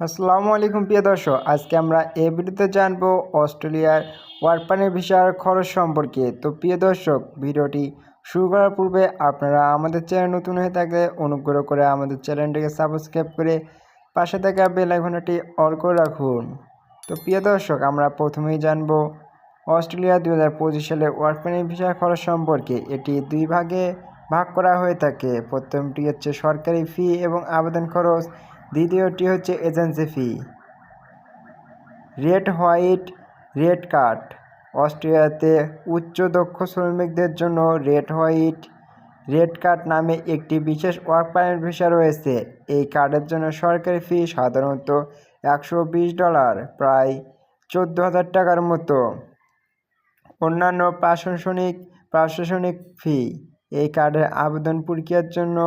আসসালামু আলাইকুম, প্রিয় দর্শক। আজকে আমরা এই ভিডিওতে জানব অস্ট্রেলিয়ার ওয়ার্কপানের ভিসার খরচ সম্পর্কে। তো প্রিয় দর্শক, ভিডিওটি শুরু করার পূর্বে আপনারা আমাদের চ্যানেল নতুন হয়ে থাকলে অনুগ্রহ করে আমাদের চ্যানেলটিকে সাবস্ক্রাইব করে পাশে থাকা বেল আইকনটি অল করে রাখুন। তো প্রিয় দর্শক, আমরা প্রথমেই জানব অস্ট্রেলিয়া দুই হাজার পঁচিশ সালের ওয়ার্কপানের ভিসার খরচ সম্পর্কে। এটি দুই ভাগে ভাগ করা হয়ে থাকে। প্রথমটি হচ্ছে সরকারি ফি এবং আবেদন খরচ। দ্বিতীয়টি হচ্ছে agency fee. Red white red card. অস্ট্রেলিয়াতে উচ্চ দক্ষ শ্রমিকদের জন্য রেড হোয়াইট রেড কার্ড নামে একটি বিশেষ ওয়ার্ক পারমিট ভিসা রয়েছে। এই কার্ডের জন্য সরকারি ফি সাধারণত একশো বিশ ডলার, প্রায় চোদ্দ হাজার টাকার মতো। অন্যান্য প্রশাসনিক প্রশাসনিক ফি। এই কার্ডের আবেদন প্রক্রিয়ার জন্য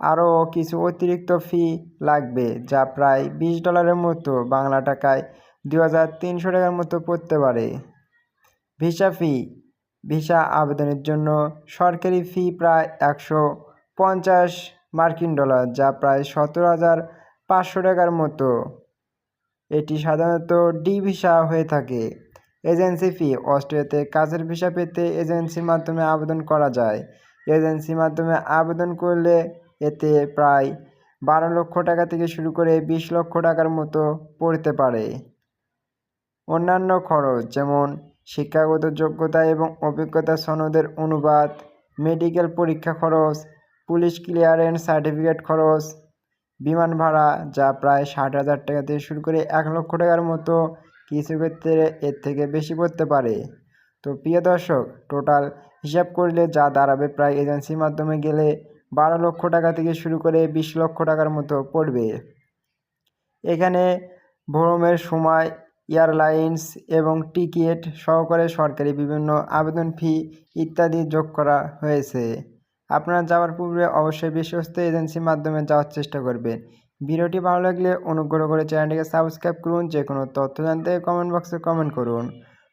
আরও কিছু অতিরিক্ত ফি লাগবে, যা প্রায় বিশ ডলারের মতো বাংলা টাকায় দু হাজার তিনশো টাকার মতো পড়তে পারে। ভিসা ফি ভিসা আবেদনের জন্য সরকারি ফি প্রায় একশো পঞ্চাশ মার্কিন ডলার, যা প্রায় সতেরো হাজার পাঁচশো টাকার মতো। এটি সাধারণত ডি ভিসা হয়ে থাকে। এজেন্সি ফি অস্ট্রেলিয়াতে কাজের ভিসা পেতে এজেন্সির মাধ্যমে আবেদন করা যায়। এজেন্সির মাধ্যমে আবেদন করলে এতে প্রায় বারো লক্ষ টাকা থেকে শুরু করে বিশ লক্ষ টাকার মতো পড়তে পারে। অন্যান্য খরচ যেমন শিক্ষাগত যোগ্যতা এবং অভিজ্ঞতা সনদের অনুবাদ, মেডিকেল পরীক্ষা খরচ, পুলিশ ক্লিয়ারেন্স সার্টিফিকেট খরচ, বিমান ভাড়া যা প্রায় ষাট হাজার টাকা থেকে শুরু করে এক লক্ষ টাকার মতো কিছু ক্ষেত্রে এর থেকে বেশি পড়তে পারে। তো প্রিয় দর্শক টোটাল হিসাব করলে যা দাঁড়াবে প্রায় এজেন্সির মাধ্যমে গেলে বারো লক্ষ টাকা থেকে শুরু করে বিশ লক্ষ টাকার মতো পড়বে। এখানে ভ্রমণের সময় এয়ারলাইন্স এবং টিকিট সহকারে সরকারি বিভিন্ন আবেদন ফি ইত্যাদি যোগ করা হয়েছে। আপনারা যাওয়ার পূর্বে অবশ্যই বিশ্বস্ত এজেন্সির মাধ্যমে যাওয়ার চেষ্টা করবেন। ভিডিওটি ভালো লাগলে অনুগ্রহ করে চ্যানেলটিকে সাবস্ক্রাইব করুন, যে কোনো তথ্য জানতে কমেন্ট বক্সে কমেন্ট করুন।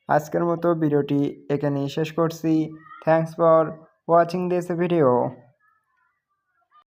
আজকের মতো ভিডিওটি এখানেই শেষ করছি। Thanks for watching this video